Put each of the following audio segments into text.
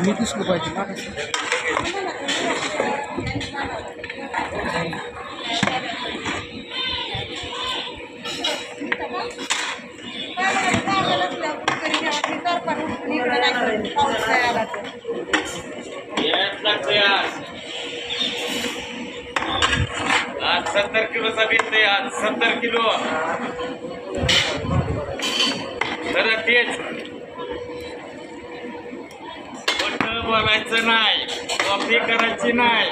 मी तीस रुपयाची माग. सत्तर किलोचा भेटते आज सत्तर किलो. तर तेच. खोटं बोलायचं नाही. कॉपी करायची नाही.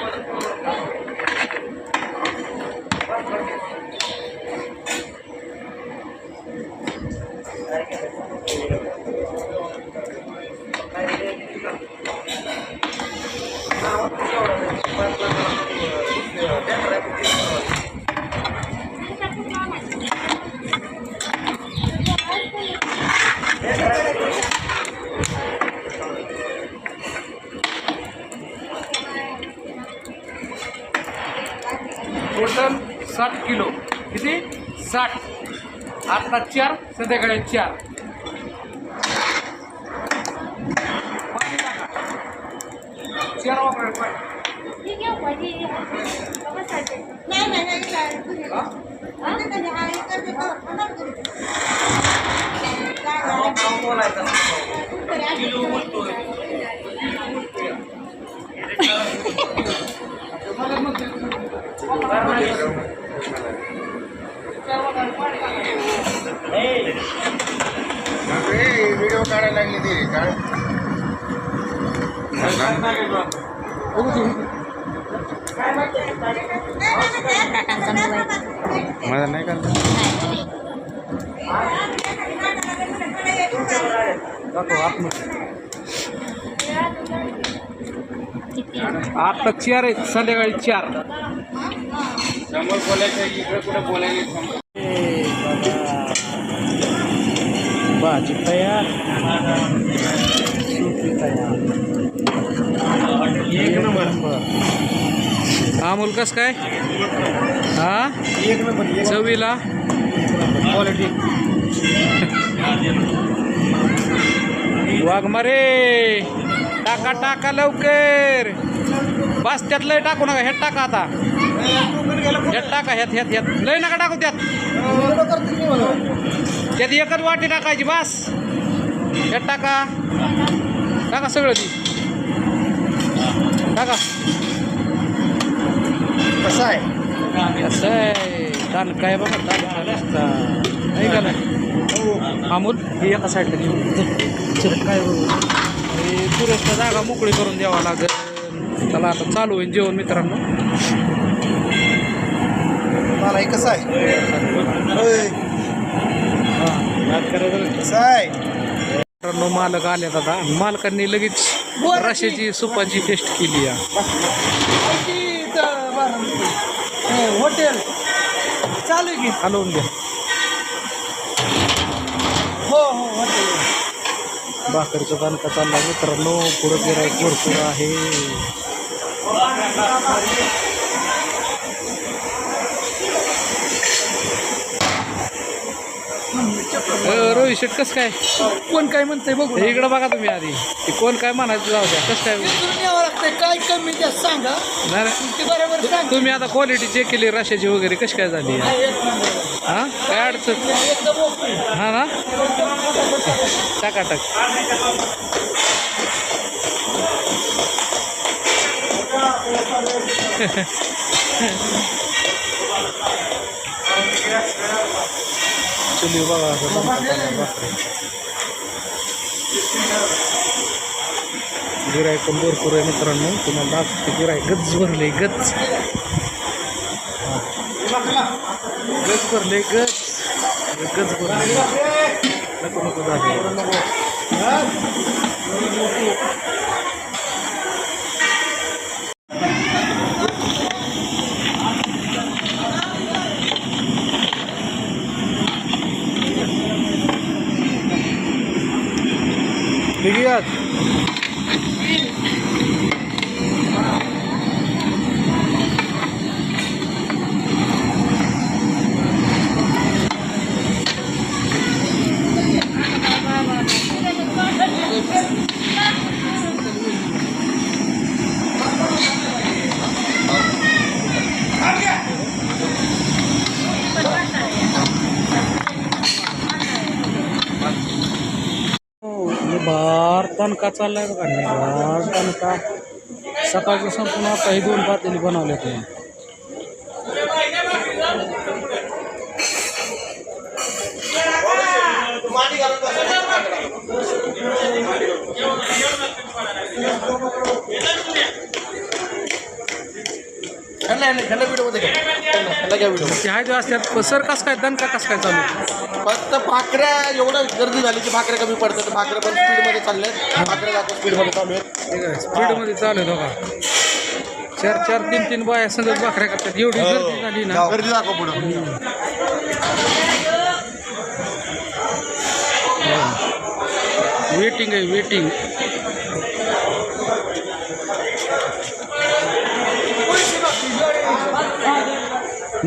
टोटल साठ किलो किती साठ आता चार संध्याकाळी चार. चार वापरायला पाणी. मला म्हणते, चार वापरायला पाणी टाका. व्हिडिओ काढायला लागली काय नाही का आता चार आहेत संध्याकाळी चार. समोर बोलायचं इकडे कुठे बोलायचं भाजी तयार. सुकी तयार. एक नंबर. हा मुलकास काय? हा? एक नंबर चवीला? क्वालिटी वाघमारे टाका टाका लवकर. बस त्यात लय टाकू नका ह्यात टाका आता. ह्यात टाका ह्यात ह्यात. ह्यात लय नका टाकू त्यात. त्यात एकच वाटी टाकायची बस. ह्यात टाका. टाका सगळं ती. टाका. कसं आहे? असं आहे? दाल काय बघा नसता नाही का नाही? अमोल हे एका साईडला घेऊन काय पुरेसला जागा मोकळी करून द्यावा लागेल. चला आता चालू होईल जेवण मित्रांनो. मला कसं. कसं आहे मित्रांनो मालक आलेत आता. मालकांनी लगेच रशाची सुपाची टेस्ट केली या. हॉटेल चालू की? हलवून द्या हो हो हॉटेल भाकरीचा दणका चालला मित्रांनो. पुढं गिरायक भरपूर आहे. रोहित शेट कसं काय? कोण काय म्हणतंय बघू इकडं बघा तुम्ही आधी. ते कोण काय म्हणायचं जाऊ द्या कसं काय? इथून यावं लागतंय. काय कमी सांगा. नाही नाही. ते बरोबर सांग. तुम्ही आता क्वालिटी चेक केली रशाची वगैरे कशी काय झाली? हा काय अडचण? एकदम ओके. हा ना? टाका चुली बघा असं दणका चालला बापरे. गिरायक पण भरपूर आहे मित्रांनो. तुम्हाला दाखवते गिराय गच भरले गच गच भरले गच गच भरले. नको नको झाले निभार तणका चाललाय बघा. निभार तणका सकाळचं संपूर्ण आता ही दोन पातेली बनवले ते आहे ते असतात. सर कस काय दणका कस काय चालू? फक्त भाकऱ्या एवढं गर्दी झाली की भाकऱ्या कमी पडतात. भाकऱ्या पण स्पीडमध्ये चालल्या आहेत भाकऱ्या जातो स्पीडमध्ये चालू आहेत. स्पीडमध्ये चालू आहे बघा. चार चार तीन तीन बाया संगत भाकऱ्या करतात. एवढी गर्दी झाली ना. गर्दी दाखव पुढं. वेटिंग आहे वेटिंग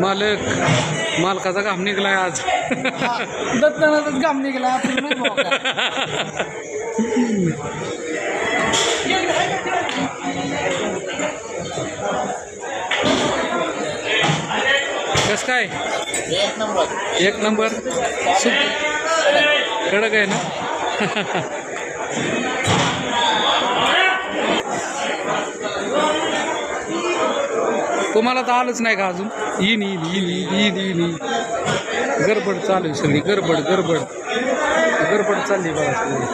मालक मालकाचा घाम निघलाय आज. दत्तानाथच गाम निघाला आपण नाही भाऊ का. कस काय? एक नंबर. एक नंबर. सुप कडक आहे ना? तुम्हाला तर आलंच नाही का अजून? येईन येईन येईन येईन येईन येईन येईन गडबड चालू आहे सगळी गडबड गडबड. गडबड चालली बघा सगळी.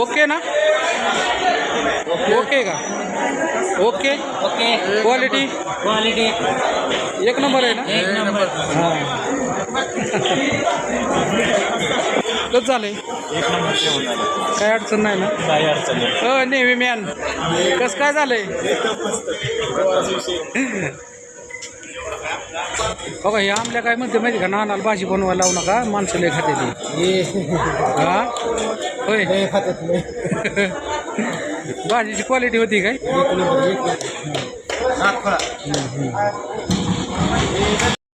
ओके ना? ओके का? ओके? ओके. क्वालिटी? क्वालिटी. एक नंबर आहे ना? एक नंबर. हां. कसं झालंय. काय अडचण नाही ना? काही अडचण नाही. अ नेहमी मॅन कसं काय झालंय? बघा हे आमल्या काय म्हणते माहिती का? नानाला भाजी बनवायला लावू नका. माणसं लय खाते ती हा. होय. भाजीची क्वालिटी होती काय?